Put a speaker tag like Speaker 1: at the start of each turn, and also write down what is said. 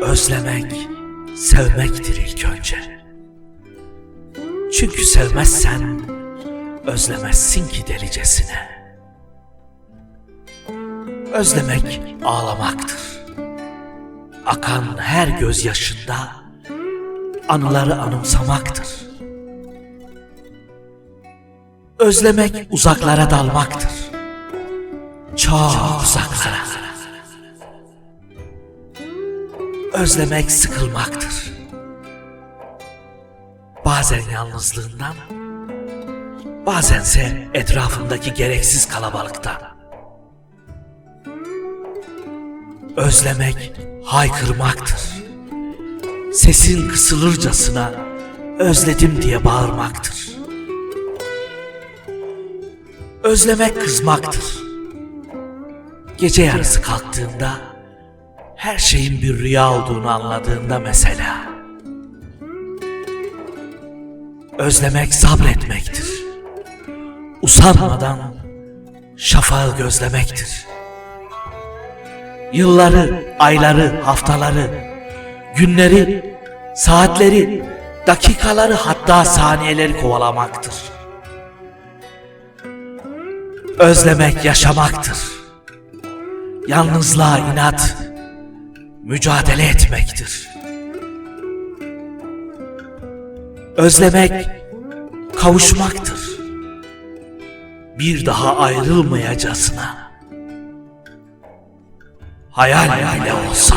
Speaker 1: Özlemek, sevmektir ilk önce. Çünkü sevmezsen özlemezsin ki delicesine. Özlemek ağlamaktır. Akan her gözyaşında anıları anımsamaktır. Özlemek uzaklara dalmaktır. Çok uzaklara. Özlemek sıkılmaktır. Bazen yalnızlığından, bazense etrafındaki gereksiz kalabalıktan. Özlemek haykırmaktır. Sesin kısılırcasına özledim diye bağırmaktır. Özlemek kızmaktır. Gece yarısı kalktığında her şeyin bir rüya olduğunu anladığında mesela. Özlemek sabretmektir. Usanmadan şafağı gözlemektir. Yılları, ayları, haftaları, günleri, saatleri, dakikaları hatta saniyeleri kovalamaktır. Özlemek yaşamaktır. Yalnızlığa inat, mücadele etmektir. Özlemek kavuşmaktır. Bir daha ayrılmayacasına. Hayal bile olsa.